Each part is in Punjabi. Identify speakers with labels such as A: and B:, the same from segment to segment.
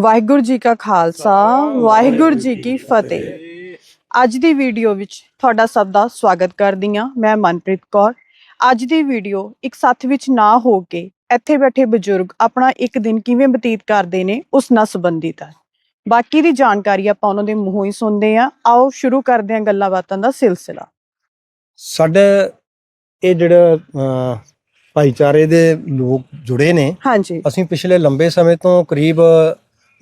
A: ਵਾਹਿਗੁਰੂ ਜੀ ਕਾ ਖਾਲਸਾ ਵਾਹਿਗੁਰੂ ਜੀ ਕੀ ਫਤਿਹ। ਅੱਜ ਦੀ ਵੀਡੀਓ ਵਿੱਚ ਤੁਹਾਡਾ ਸਭ ਦਾ ਸਵਾਗਤ ਕਰਦੀ ਹਾਂ। ਮੈਂ ਮਨਪ੍ਰੀਤ ਕੌਰ। ਅੱਜ ਦੀ ਵੀਡੀਓ ਇੱਕ ਸਾਥ ਵਿੱਚ ਨਾ ਹੋ ਕੇ ਇੱਥੇ ਬੈਠੇ ਬਜ਼ੁਰਗ ਆਪਣਾ ਇੱਕ ਦਿਨ ਕਿਵੇਂ ਬਤੀਤ ਕਰਦੇ ਨੇ ਉਸ ਨਾਲ ਸੰਬੰਧਿਤ ਹੈ ਬਾਕੀ ਦੀ ਜਾਣਕਾਰੀ ਆਪਾਂ ਉਹਨਾਂ ਦੇ ਮੂੰਹੋਂ ਹੀ ਸੁਣਦੇ ਹਾਂ। ਆਓ ਸ਼ੁਰੂ ਕਰਦੇ ਹਾਂ ਗੱਲਾਂ ਬਾਤਾਂ ਦਾ ਸਿਲਸਿਲਾ।
B: ਸਾਡੇ ਇਹ ਜਿਹੜਾ ਭਾਈਚਾਰੇ ਦੇ ਲੋਕ ਜੁੜੇ ਨੇ
A: ਹਾਂਜੀ।
B: ਅਸੀਂ ਪਿਛਲੇ ਲੰਬੇ ਸਮੇਂ ਤੋਂ ਕਰੀਬ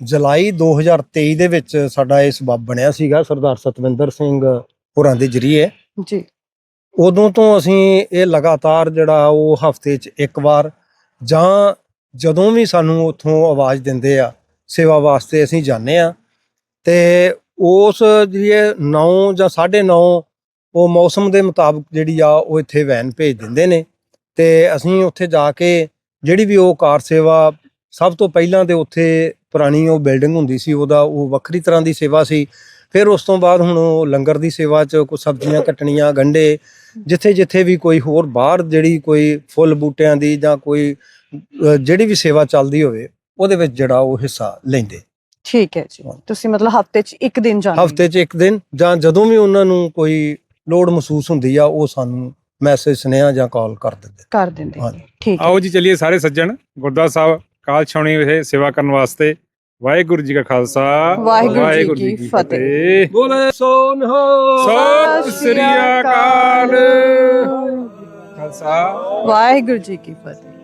B: ਜੁਲਾਈ 2023 ਦੇ ਵਿੱਚ ਸਾਡਾ ਇਹ ਸਬਬ ਬਣਿਆ ਸੀਗਾ ਸਰਦਾਰ ਸਤਵਿੰਦਰ ਸਿੰਘ ਹੋਰਾਂ ਦੇ ਜਰੀਏ।
A: ਜੀ।
B: ਉਦੋਂ ਤੋਂ ਅਸੀਂ ਇਹ ਲਗਾਤਾਰ ਜਿਹੜਾ ਉਹ ਹਫ਼ਤੇ 'ਚ ਇੱਕ ਵਾਰ ਜਾਂ ਜਦੋਂ ਵੀ ਸਾਨੂੰ ਉੱਥੋਂ ਆਵਾਜ਼ ਦਿੰਦੇ ਆ ਸੇਵਾ ਵਾਸਤੇ ਅਸੀਂ ਜਾਂਦੇ ਆ। ਤੇ ਉਸ ਜਿਹੜੇ 9 ਜਾਂ 9:30 ਉਹ ਮੌਸਮ ਦੇ ਮੁਤਾਬਕ ਜਿਹੜੀ ਆ ਉਹ ਇੱਥੇ ਵੈਨ ਭੇਜ ਦਿੰਦੇ ਨੇ। ਤੇ ਅਸੀਂ ਉੱਥੇ ਜਾ ਕੇ ਜਿਹੜੀ ਵੀ ਉਹ ਕਾਰ ਸੇਵਾ ਸਭ ਤੋਂ ਪਹਿਲਾਂ ਤੇ ਉੱਥੇ ਪੁਰਾਣੀ ਉਹ ਬਿਲਡਿੰਗ ਹੁੰਦੀ ਸੀ ਉਹਦਾ ਉਹ ਵੱਖਰੀ ਤਰ੍ਹਾਂ ਦੀ ਸੇਵਾ ਸੀ। ਫਿਰ ਉਸ ਤੋਂ ਬਾਅਦ ਹੁਣ ਉਹ ਲੰਗਰ ਦੀ ਸੇਵਾ 'ਚ ਕੋਈ ਸਬਜ਼ੀਆਂ ਕੱਟਣੀਆਂ ਗੰਢੇ ਜਿੱਥੇ ਜਿੱਥੇ ਵੀ ਕੋਈ ਹੋਰ ਬਾਹਰ ਜਿਹੜੀ ਕੋਈ ਫੁੱਲ ਬੂਟਿਆਂ ਦੀ ਜਾਂ ਕੋਈ ਜਿਹੜੀ ਵੀ ਸੇਵਾ ਚੱਲਦੀ ਹੋਵੇ ਉਹਦੇ ਵਿੱਚ ਜਿਹੜਾ ਉਹ ਹਿੱਸਾ ਲੈਂਦੇ।
A: ਠੀਕ ਹੈ ਜੀ। ਤੁਸੀਂ ਮਤਲਬ ਹਫ਼ਤੇ 'ਚ ਇੱਕ ਦਿਨ ਜਾਂਦੇ।
B: ਹਫ਼ਤੇ 'ਚ ਇੱਕ ਦਿਨ ਜਾਂ ਜਦੋਂ ਵੀ ਉਹਨਾਂ ਨੂੰ ਕੋਈ ਲੋੜ ਮਹਿਸੂਸ ਹੁੰਦੀ ਆ ਉਹ ਸਾਨੂੰ ਮੈਸੇਜ ਸੁਨੇਹਾ ਜਾਂ ਕਾਲ ਕਰ ਦਿੰਦੇ।
A: ਕਰ ਦਿੰਦੇ। ਠੀਕ
C: ਆਓ ਜੀ ਚੱਲੀਏ ਸਾਰੇ ਸੱਜਣ ਗੁਰਦੁਆਰਾ ਸਾਹਿਬ। ਕਾਲ ਛਾਉਣੀ ਵਿਖੇ ਸੇਵਾ ਕਰਨ ਵਾਸਤੇ ਵਾਹਿਗੁਰੂ ਜੀ ਕਾ ਖਾਲਸਾ
A: ਵਾਹਿਗੁਰੂ ਜੀ ਕੀ ਫਤਿਹ।
B: ਬੋਲੇ ਸੋਨ ਹੋ।
C: ਸਤਿ ਸ੍ਰੀ ਅਕਾਲ। ਖਾਲਸਾ।
A: ਵਾਹਿਗੁਰੂ ਜੀ ਕੀ ਫਤਿਹ।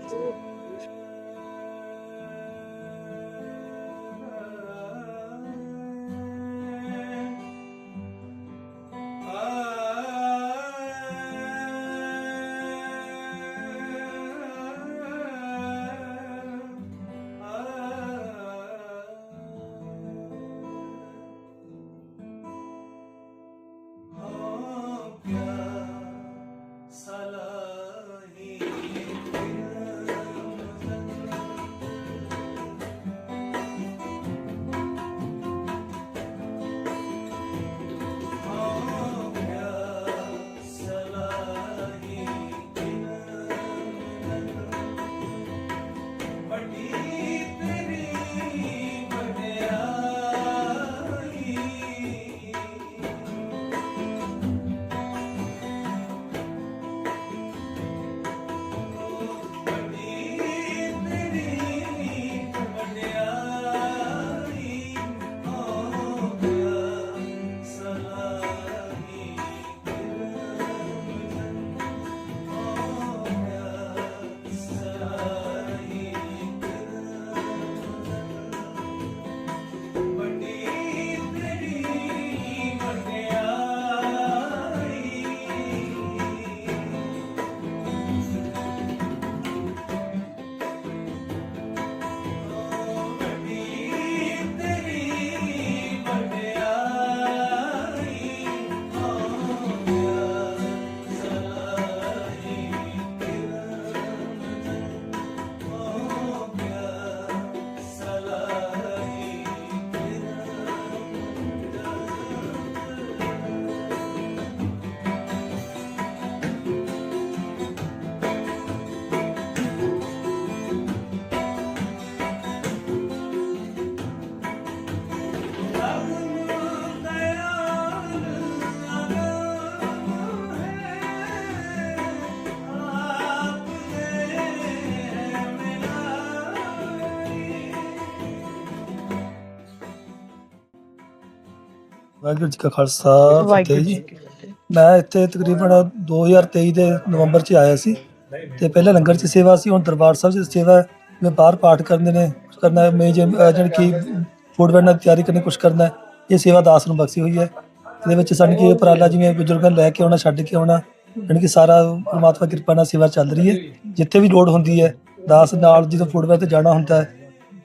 D: ਵਾਹਿਗੁਰੂ ਜੀ ਕਾ ਖਾਲਸਾ ਫਤਿਹ
A: ਜੀ।
D: ਮੈਂ ਇੱਥੇ ਤਕਰੀਬਨ 2023 ਦੇ ਨਵੰਬਰ 'ਚ ਆਇਆ ਸੀ ਤੇ ਪਹਿਲਾਂ ਲੰਗਰ 'ਚ ਸੇਵਾ ਸੀ ਹੁਣ ਦਰਬਾਰ ਸਾਹਿਬ 'ਚ ਸੇਵਾ ਮੈਂ ਬਾਹਰ ਪਾਠ ਕਰਨੇ ਨੇ ਕਰਨਾ ਅਹ ਜਿਹੜੀ ਕਿ ਫੂਡ ਵੈਨ ਦੀ ਤਿਆਰੀ ਕਰਨੀ ਕੁਝ ਕਰਨਾ ਇਹ ਸੇਵਾ ਦਾਸ ਨੂੰ ਬਖਸ਼ੀ ਹੋਈ ਹੈ। ਇਹਦੇ ਵਿੱਚ ਸਾਨੂੰ ਕੀ ਉਪਰਾਲਾ ਜਿਵੇਂ ਬਜ਼ੁਰਗਾਂ ਲੈ ਕੇ ਆਉਣਾ ਛੱਡ ਕੇ ਆਉਣਾ ਯਾਨੀ ਕਿ ਸਾਰਾ ਪਰਮਾਤਮਾ ਕਿਰਪਾ ਨਾਲ ਸੇਵਾ ਚੱਲ ਰਹੀ ਹੈ। ਜਿੱਥੇ ਵੀ ਲੋੜ ਹੁੰਦੀ ਹੈ ਦਾਸ ਨਾਲ ਜਦੋਂ ਫੂਡ ਵੈਨ ਤੇ ਜਾਣਾ ਹੁੰਦਾ ਹੈ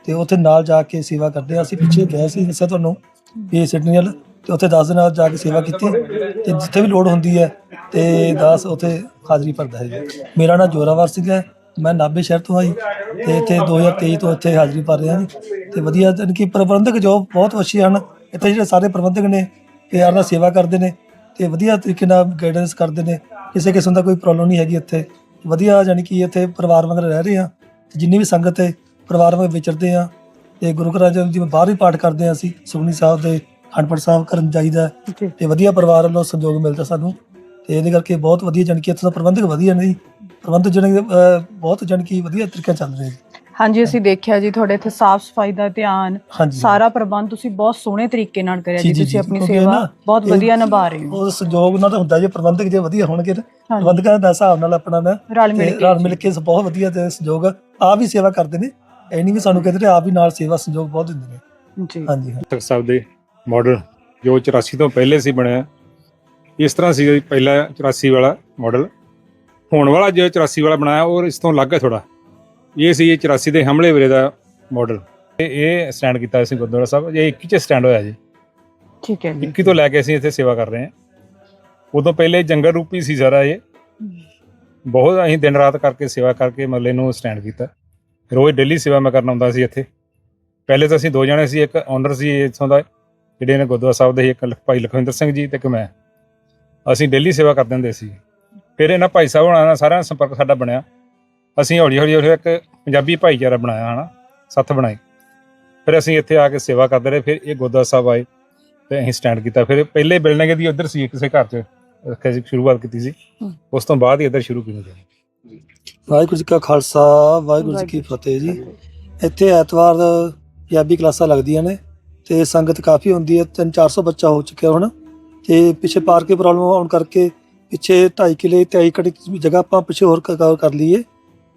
D: ਤੇ ਉੱਥੇ ਨਾਲ ਜਾ ਕੇ ਸੇਵਾ ਕਰਦੇ ਹਾਂ। ਅਸੀਂ ਪਿੱਛੇ ਗਏ ਸੀ ਦੱਸਿਆ ਤੁਹਾਨੂੰ ਵੀ ਸਿਡਨੀ ਵੱਲ। ਤੇ ਉੱਥੇ 10 ਦਿਨਾਂ ਜਾ ਕੇ ਸੇਵਾ ਕੀਤੀ ਤੇ ਜਿੱਥੇ ਵੀ ਲੋੜ ਹੁੰਦੀ ਹੈ ਤੇ ਦਾਸ ਉੱਥੇ ਹਾਜ਼ਰੀ ਭਰਦਾ ਹੈ ਜੀ। ਮੇਰਾ ਨਾਮ ਜੋਰਾਵਰ ਸਿੰਘ ਹੈ ਮੈਂ ਨਾਭੇ ਸ਼ਹਿਰ ਤੋਂ ਆਈ ਤੇ ਇੱਥੇ 2023 ਤੋਂ ਇੱਥੇ ਹਾਜ਼ਰੀ ਭਰ ਰਿਹਾ ਜੀ ਤੇ ਵਧੀਆ ਜਾਣੀ ਕਿ ਪ੍ਰਬੰਧਕ ਜੋ ਬਹੁਤ ਅੱਛੇ ਹਨ ਇੱਥੇ ਜਿਹੜੇ ਸਾਰੇ ਪ੍ਰਬੰਧਕ ਨੇ ਪਿਆਰ ਨਾਲ ਸੇਵਾ ਕਰਦੇ ਨੇ ਤੇ ਵਧੀਆ ਤਰੀਕੇ ਨਾਲ ਗਾਈਡੈਂਸ ਕਰਦੇ ਨੇ ਕਿਸੇ ਕਿਸਮ ਦਾ ਕੋਈ ਪ੍ਰੋਬਲਮ ਨਹੀਂ ਹੈਗੀ ਇੱਥੇ ਵਧੀਆ ਜਾਣੀ ਕਿ ਇੱਥੇ ਪਰਿਵਾਰ ਵਾਂਗ ਰਹਿ ਰਹੇ ਆ ਤੇ ਜਿੰਨੀ ਵੀ ਸੰਗਤ ਹੈ ਪਰਿਵਾਰ ਵਾਂਗ ਵਿਚਰਦੇ ਆ ਤੇ ਗੁਰੂ ਘਰਾਂ ਜਿਵੇਂ ਬਾਹਰ ਵੀ ਪਾਠ ਕਰਦੇ ਹਾਂ ਅਸੀਂ ਸੁਖਨੀ ਸਾਹਿਬ ਦੇ ਅਖੰਡ ਸਾਹਿਬ ਕਰਨ ਜਾਈਦਾ
A: ਜੀ
D: ਤੇ ਵਧੀਆ ਪਰਿਵਾਰ ਵੱਲੋਂ ਸੰਯੋਗ ਮਿਲਦਾ ਸਾਨੂੰ ਤੇ ਇਹਦੇ ਕਰਕੇ ਬਹੁਤ ਵਧੀਆ ਜਾਣੀ ਕਿ ਇੱਥੇ ਦਾ ਪ੍ਰਬੰਧਕ ਵਧੀਆ ਨੇ ਜੀ। ਪ੍ਰਬੰਧਕ ਜਿਹੜੇ ਅਹ, ਬਹੁਤ ਜਾਣੀ ਕਿ ਵਧੀਆ ਤਰੀਕੇ ਨਾਲ ਚੱਲ ਰਹੇ ਜੀ
A: ਹਾਂਜੀ ਅਸੀਂ ਦੇਖਿਆ ਜੀ ਤੁਹਾਡੇ ਇੱਥੇ ਸਾਫ਼ ਸਫ਼ਾਈ ਦਾ ਧਿਆਨ
D: ਹਾਂਜੀ।
A: ਸਾਰਾ ਪ੍ਰਬੰਧ ਤੁਸੀਂ ਬਹੁਤ ਸੋਹਣੇ ਤਰੀਕੇ ਨਾਲ ਕਰਿਆ
D: ਜੀ,
A: ਤੁਸੀਂ ਆਪਣੀ
D: ਕਿਉਂਕਿ
A: ਸੇਵਾ
D: ਨਾ,
A: ਬਹੁਤ
D: ਇਹ-
A: ਵਧੀਆ ਨਿਭਾ ਰਹੇ ਹੋ।
D: ਉਹ ਸੰਯੋਗ ਨਾਲ ਤਾਂ ਹੁੰਦਾ ਜੇ ਪ੍ਰਬੰਧਕ ਜੇ ਵਧੀਆ ਹੋਣਗੇ
A: ਹਾਂਜੀ।
D: ਪ੍ਰਬੰਧਕਾਂ ਦਾ ਹਿਸਾਬ ਨਾਲ ਆਪਣਾ ਨਾ
A: ਰਲ ਮਿਲ
D: ਤੇ
A: ਕੇ
D: ਰਲ ਮਿਲ ਕੇ ਬਹੁਤ ਵਧੀਆ ਤੇ ਸੰਯੋਗ ਆਪ ਵੀ ਸੇਵਾ ਕਰਦੇ ਨੇ ਨਹੀਂ ਵੀ ਸਾਨੂੰ ਕਹਿੰਦੇ ਨੇ ਆਪ ਵੀ ਨਾਲ ਸੇਵਾ ਸੰਯੋਗ ਬਹੁਤ ਦਿੰਦੇ ਨੇ।
A: ਜੀ।
D: ਹਾਂਜੀ ਹਾਂ
C: ਤਖਤ ਸਾਹਿਬ ਦੇ ਮਾਡਲ ਜੋ 84 ਤੋਂ ਪਹਿਲੇ ਸੀ ਬਣਿਆ। ਇਸ ਤਰ੍ਹਾਂ ਸੀ ਜੀ ਪਹਿਲਾ 84 ਵਾਲਾ ਮਾਡਲ। ਹੁਣ ਵਾਲਾ ਜੋ 84 ਵਾਲਾ ਬਣਾਇਆ ਉਹ ਇਸ ਤੋਂ ਅਲੱਗ ਹੈ ਥੋੜਾ ਇਹ ਸੀ ਇਹ 84 ਦੇ ਹਮਲੇ ਵੇਲੇ ਦਾ ਮਾਡਲ। ਇਹ ਇਹ ਸਟੈਂਡ ਕੀਤਾ ਸੀ ਗੁਰਦੁਆਰਾ ਸਾਹਿਬ। ਇਹ 21 ਚ ਸਟੈਂਡ ਹੋਇਆ ਜੀ।
A: ਠੀਕ ਹੈ ਜੀ।
C: 21 ਤੋਂ ਲੈ ਕੇ ਅਸੀਂ ਇੱਥੇ ਸੇਵਾ ਕਰ ਰਹੇ ਹਾਂ। ਉਦੋਂ ਪਹਿਲੇ ਜੰਗਲ ਰੂਪੀ ਸੀ ਸਾਰਾ ਇਹ। ਬਹੁਤ ਅਸੀਂ ਦਿਨ ਰਾਤ ਕਰਕੇ ਸੇਵਾ ਕਰਕੇ ਮਤਲਬ ਇਹਨੂੰ ਸਟੈਂਡ ਕੀਤਾ। ਰੋਜ਼ ਡੇਲੀ ਸੇਵਾ ਮੈਂ ਕਰਨ ਆਉਂਦਾ ਸੀ ਇੱਥੇ। ਪਹਿਲੇ ਤਾਂ ਅਸੀਂ ਦੋ ਜਣੇ ਸੀ ਇੱਕ ਓਨਰ ਸੀ ਇੱਥੋਂ ਦਾ। ਜਿਹੜੇ ਨੇ ਗੁਰਦੁਆਰਾ ਸਾਹਿਬ ਦੇ ਸੀ, ਇੱਕ ਲਖ- ਭਾਈ ਲਖਵਿੰਦਰ ਸਿੰਘ ਜੀ ਤੇ ਇੱਕ ਮੈਂ। ਅਸੀਂ ਡੇਲੀ ਸੇਵਾ ਕਰਦੇ ਹੁੰਦੇ ਸੀ। ਫਿਰ ਇਹਨਾਂ ਭਾਈ ਸਾਹਿਬ ਹੋਣਾ ਨਾਲ ਸਾਰਿਆਂ ਨਾਲ ਸੰਪਰਕ ਸਾਡਾ ਬਣਿਆ। ਅਸੀਂ ਹੌਲੀ ਹੌਲੀ ਹੌਲੀ ਇੱਕ ਪੰਜਾਬੀ ਭਾਈਚਾਰਾ ਬਣਾਇਆ ਹਨਾ ਸੱਥ ਬਣਾਈ। ਫਿਰ ਅਸੀਂ ਇੱਥੇ ਆ ਕੇ ਸੇਵਾ ਕਰਦੇ ਰਹੇ ਫਿਰ ਇਹ ਗੁਰਦੁਆਰਾ ਸਾਹਿਬ ਆਏ ਤੇ ਅਸੀਂ ਸਟੈਂਡ ਕੀਤਾ। ਫਿਰ ਪਹਿਲੇ ਬਿਲਡਿੰਗ ਦੀ ਉੱਧਰ ਸੀ ਕਿਸੇ ਘਰ 'ਚ ਰੱਖਿਆ ਸੀ ਸ਼ੁਰੂਆਤ ਕੀਤੀ ਸੀ।
A: ਹਮ।
C: ਉਸ ਤੋਂ ਬਾਅਦ ਹੀ ਇੱਧਰ ਸ਼ੁਰੂ ਕੀਤੀ
D: ਵਾਹਿਗੁਰੂ ਜੀ ਕਾ ਖਾਲਸਾ ਵਾਹਿਗੁਰੂ ਜੀ ਕੀ ਫਤਿਹ ਜੀ। ਇੱਥੇ ਐਤਵਾਰ ਪੰਜਾਬੀ ਕਲਾਸਾਂ ਲੱਗਦੀਆਂ ਨੇ। ਤੇ ਸੰਗਤ ਕਾਫੀ ਹੁੰਦੀ ਹੈ 3-400 ਬੱਚਾ ਹੋ ਚੁੱਕਿਆ ਹੁਣ। ਤੇ ਪਿੱਛੇ ਪਾਰਕ ਦੀ ਪ੍ਰੋਬਲਮ ਆਉਣ ਕਰਕੇ ਪਿੱਛੇ 2.5 ਕਿਲੇ ਤੇ 23 ਏਕੜ ਦੀ ਜਗ੍ਹਾ ਆਪਾਂ ਪਿੱਛੇ ਹੋਰ ਕ- ਕ- ਕਰ ਲਈਏ।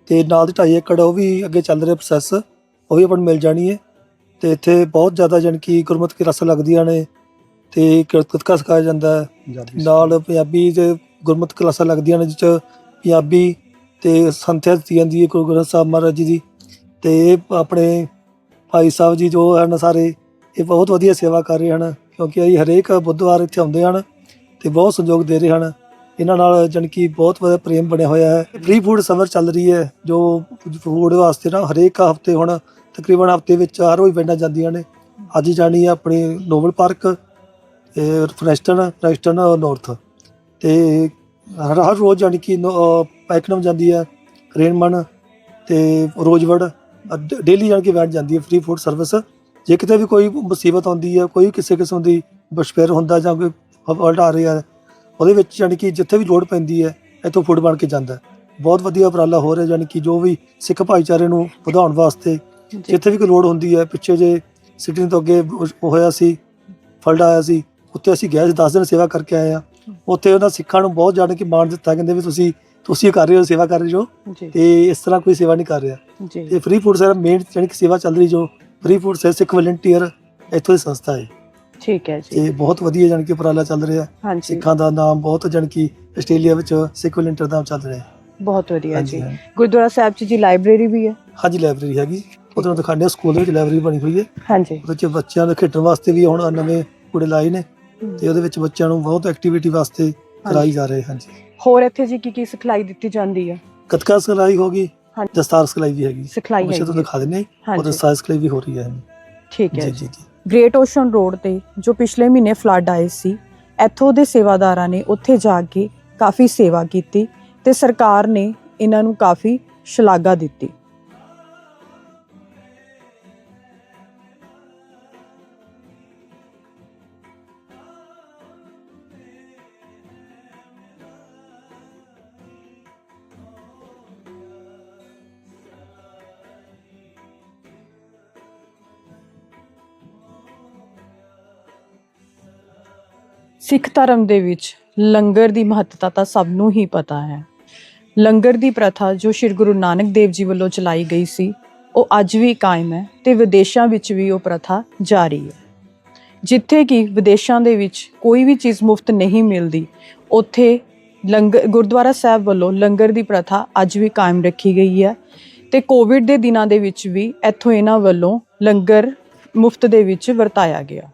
D: ਤੇ ਨਾਲ ਦੀ 2.5 ਏਕੜ ਉਹ ਵੀ ਅੱਗੇ ਚੱਲ ਰਿਹਾ ਪ੍ਰੋਸੈਸ ਉਹ ਵੀ ਆਪਾਂ ਨੂੰ ਮਿਲ ਜਾਣੀ ਹੈ। ਤੇ ਇੱਥੇ ਬਹੁਤ ਜ਼ਿਆਦਾ ਜਾਣੀ ਕਿ ਗੁਰਮਤਿ ਕਲਾਸਾਂ ਲੱਗਦੀਆਂ ਨੇ ਤੇ ਗੱਤਕਾ ਸਿਖਾਇਆ ਜਾਂਦਾ ਹੈ। ਨਾਲ ਪੰਜਾਬੀ ਤੇ ਗੁਰਮਤਿ ਕਲਾਸਾਂ ਲੱਗਦੀਆਂ ਨੇ ਜਿਸ 'ਚ ਪੰਜਾਬੀ ਤੇ ਸੰਥਿਆ ਦਿੱਤੀ ਜਾਂਦੀ ਹੈ ਗੁਰੂ ਗ੍ਰੰਥ ਸਾਹਿਬ ਮਹਾਰਾਜ ਜੀ ਦੀ। ਤੇ ਆਪਣੇ ਭਾਈ ਸਾਹਿਬ ਜੀ ਜੋ ਹਨ ਸਾਰੇ ਇਹ ਬਹੁਤ ਵਧੀਆ ਸੇਵਾ ਕਰ ਰਹੇ ਹਨ, ਕਿਉਂਕਿ ਇਹ ਹਰੇਕ ਬੁੱਧਵਾਰ ਇੱਥੇ ਆਉਂਦੇ ਹਨ ਤੇ ਬਹੁਤ ਸਹਿਯੋਗ ਦੇ ਰਹੇ ਹਨ। ਇਹਨਾਂ ਨਾਲ ਜਾਣੀ ਕਿ ਬਹੁਤ ਵਧੀਆ ਪ੍ਰੇਮ ਬਣਿਆ ਹੋਇਆ ਹੈ। ਫ੍ਰੀ ਫੂਡ ਸਮਰ ਚੱਲ ਰਹੀ ਹੈ, ਜੋ ਫੂਡ ਵਾਸਤੇ ਨਾ ਹਰੇਕ ਹਫ਼ਤੇ ਹੁਣ ਤਕਰੀਬਨ ਹਫ਼ਤੇ ਵਿੱਚ ਹਰ ਰੋਜ਼ ਪਿੰਡਾਂ ਜਾਂਦੀਆਂ ਨੇ। ਅੱਜ ਜਾਣੀ ਹੈ ਆਪਣੀ ਨੋਬਲ ਪਾਰਕ ਤੇ ਫਰੈਸਟਨ ਫਰੈਸਟਨ ਨਾਰਥ ਤੇ ਹਰ ਹਰ ਰੋਜ਼ ਜਾਣੀ ਕਿ ਪੈਕਨਮ ਜਾਂਦੀ ਹੈ, ਰੇਨਮਨ ਤੇ ਰੋਜ਼ਵੜ ਡੇਲੀ ਜਾਣੀ ਕਿ ਵੈਨ ਜਾਂਦੀ ਹੈ ਫ੍ਰੀ ਫੂਡ ਸਰਵਿਸ ਜੇ ਕਿਤੇ ਵੀ ਕੋਈ ਮੁਸੀਬਤ ਆਉਂਦੀ ਹੈ ਕੋਈ ਕਿਸੇ ਕਿਸਮ ਦੀ ਬਸ਼ਪੇਰ ਹੁੰਦਾ ਜਾਂ ਕੋਈ ਫਲਟ ਆ ਰਿਹਾ ਹੈ ਉਹਦੇ ਵਿੱਚ ਜਾਣੀ ਕਿ ਜਿੱਥੇ ਵੀ ਲੋੜ ਪੈਂਦੀ ਹੈ ਇੱਥੋਂ ਫੂਡ ਬਣ ਕੇ ਜਾਂਦਾ। ਬਹੁਤ ਵਧੀਆ ਉਪਰਾਲਾ ਹੋ ਰਿਹਾ ਜਾਣੀ ਕਿ ਜੋ ਵੀ ਸਿੱਖ ਭਾਈਚਾਰੇ ਨੂੰ ਵਧਾਉਣ ਵਾਸਤੇ ਜਿੱਥੇ ਵੀ ਕੋਈ ਲੋੜ ਹੁੰਦੀ ਹੈ ਪਿੱਛੇ ਜੇ ਸਿਟੀ ਤੋਂ ਅੱਗੇ ਹੋਇਆ ਸੀ ਫਲਟ ਆਇਆ ਸੀ ਉੱਥੇ ਅਸੀਂ ਗਏ ਸੀ 10 ਦਿਨ ਸੇਵਾ ਕਰਕੇ ਆਏ ਆ। ਉੱਥੇ ਉਹਨਾਂ ਸਿੱਖਾਂ ਨੂੰ ਬਹੁਤ ਜਾਣ ਕੇ ਮਾਣ ਦਿੱਤਾ ਕਹਿੰਦੇ ਵੀ ਤੁਸੀਂ ਤੁਸੀਂ ਕਰ ਰਹੇ ਹੋ ਸੇਵਾ ਕਰ ਰਹੇ ਹੋ ਤੇ ਇਸ ਤਰ੍ਹਾਂ ਕੋਈ ਸੇਵਾ ਨਹੀਂ ਕਰ ਰਿਹਾ। ਤੇ ਫ੍ਰੀ ਫੂਡ ਸਰ ਮੇਨ ਕਿ ਸੇਵਾ ਚੱਲ ਰਹੀ ਜੋ ਫ੍ਰੀ ਫੂਡ ਸੇ ਸਿੱਖ ਵਲੰਟੀਅਰ ਇੱਥੋਂ ਦੀ ਸੰਸਥਾ ਹੈ।
A: ਠੀਕ ਹੈ ਜੀ।
D: ਤੇ ਬਹੁਤ ਵਧੀਆ ਜਾਣੀ ਕਿ ਉਪਰਾਲਾ ਚੱਲ ਰਿਹਾ।
A: ਹਾਂਜੀ।
D: ਸਿੱਖਾਂ ਦਾ ਨਾਮ ਬਹੁਤ ਜਾਣੀ ਕਿ ਆਸਟ੍ਰੇਲੀਆ ਵਿੱਚ ਸਿੱਖ ਵਲੰਟੀਅਰ ਦਾ ਨਾਮ ਚੱਲ ਰਿਹਾ। ਹੈ
A: ਬਹੁਤ ਵਧੀਆ
D: ਹਾਂਜੀ
A: ਜੀ।
D: ਹਾਂ।
A: ਗੁਰਦੁਆਰਾ ਸਾਹਿਬ 'ਚ ਜੀ ਲਾਇਬ੍ਰੇਰੀ ਵੀ ਹੈ।
D: ਹਾਂਜੀ ਲਾਇਬ੍ਰੇਰੀ ਹੈਗੀ। ਉਹਦੇ ਨਾਲ ਦਿਖਾਉਂਦੇ ਹਾਂ ਸਕੂਲ ਦੇ ਵਿੱਚ ਲਾਇਬ੍ਰੇਰੀ ਬਣੀ ਹੋਈ ਹੈ।
A: ਹਾਂਜੀ।
D: ਉਹਦੇ ਵਿੱਚ ਬੱਚਿਆਂ ਦੇ ਖੇਡਣ ਵਾਸਤੇ ਵੀ ਹੁਣ ਨਵੇਂ ਕੁੜੇ ਲਾਏ ਨੇ ਤੇ ਉਹਦੇ ਵਿੱਚ ਬੱਚਿਆਂ ਨੂੰ ਬਹੁਤ ਐਕਟੀਵਿਟੀ ਵਾਸਤੇ ਕਰਾਈ ਜਾ ਰਹੇ ਹਾਂਜੀ।
A: ਹੋਰ ਇੱਥੇ ਜੀ ਕੀ ਕੀ ਸਿਖਲਾਈ ਦਿੱਤੀ ਜਾਂਦੀ ਹੈ
D: ਕਤਕਾ ਸਿਖਲਾਈ ਹੋ ਗਈ
A: ਹਾਂਜੀ।
D: ਦਸਤਾਰ ਸਿਖਲਾਈ ਵੀ ਹੈਗੀ।
A: ਸਿਖਲਾਈ ਹੈ
D: ਤੋਂ ਦਿਖਾ ਦਿੰਦੇ ਹਾਂ। ਉਹ
A: ਹਾਂਜੀ
D: ਦਸਤਾਰ ਸਿਖਲਾਈ ਵੀ ਹੋ ਰਹੀ ਹੈ।
A: ਠੀਕ ਹੈ
D: ਜੀ ਜੀ।
A: ਗ੍ਰੇਟ ਓਸ਼ਨ ਰੋਡ ਤੇ ਜੋ ਪਿਛਲੇ ਮਹੀਨੇ ਫਲੱਡ ਆਏ ਸੀ ਇੱਥੋਂ ਦੇ ਸੇਵਾਦਾਰਾਂ ਨੇ ਉੱਥੇ ਜਾ ਕੇ ਕਾਫੀ ਸੇਵਾ ਕੀਤੀ ਤੇ ਸਰਕਾਰ ਨੇ ਇਹਨਾਂ ਨੂੰ ਕਾਫੀ ਸ਼ਲਾਘਾ ਦਿੱਤੀ। ਸਿੱਖ ਧਰਮ ਦੇ ਵਿੱਚ ਲੰਗਰ ਦੀ ਮਹੱਤਤਾ ਤਾਂ ਸਭ ਨੂੰ ਹੀ ਪਤਾ ਹੈ। ਲੰਗਰ ਦੀ ਪ੍ਰਥਾ ਜੋ ਸ੍ਰੀ ਗੁਰੂ ਨਾਨਕ ਦੇਵ ਜੀ ਵੱਲੋਂ ਚਲਾਈ ਗਈ ਸੀ, ਉਹ ਅੱਜ ਵੀ ਕਾਇਮ ਹੈ ਤੇ ਵਿਦੇਸ਼ਾਂ ਵਿੱਚ ਵੀ ਉਹ ਪ੍ਰਥਾ ਜਾਰੀ ਹੈ। ਜਿੱਥੇ ਕਿ ਵਿਦੇਸ਼ਾਂ ਦੇ ਵਿੱਚ ਕੋਈ ਵੀ ਚੀਜ਼ ਮੁਫਤ ਨਹੀਂ ਮਿਲਦੀ, ਉੱਥੇ ਲੰਗਰ ਗੁਰਦੁਆਰਾ ਸਾਹਿਬ ਵੱਲੋਂ ਲੰਗਰ ਦੀ ਪ੍ਰਥਾ ਅੱਜ ਵੀ ਕਾਇਮ ਰੱਖੀ ਗਈ ਹੈ ਤੇ ਕੋਵਿਡ ਦੇ ਦਿਨਾਂ ਦੇ ਵਿੱਚ ਵੀ ਇੱਥੋਂ ਇਹਨਾਂ ਵੱਲੋਂ ਲੰਗਰ ਮੁਫਤ ਦੇ ਵਿੱਚ ਵਰਤਾਇਆ ਗਿਆ।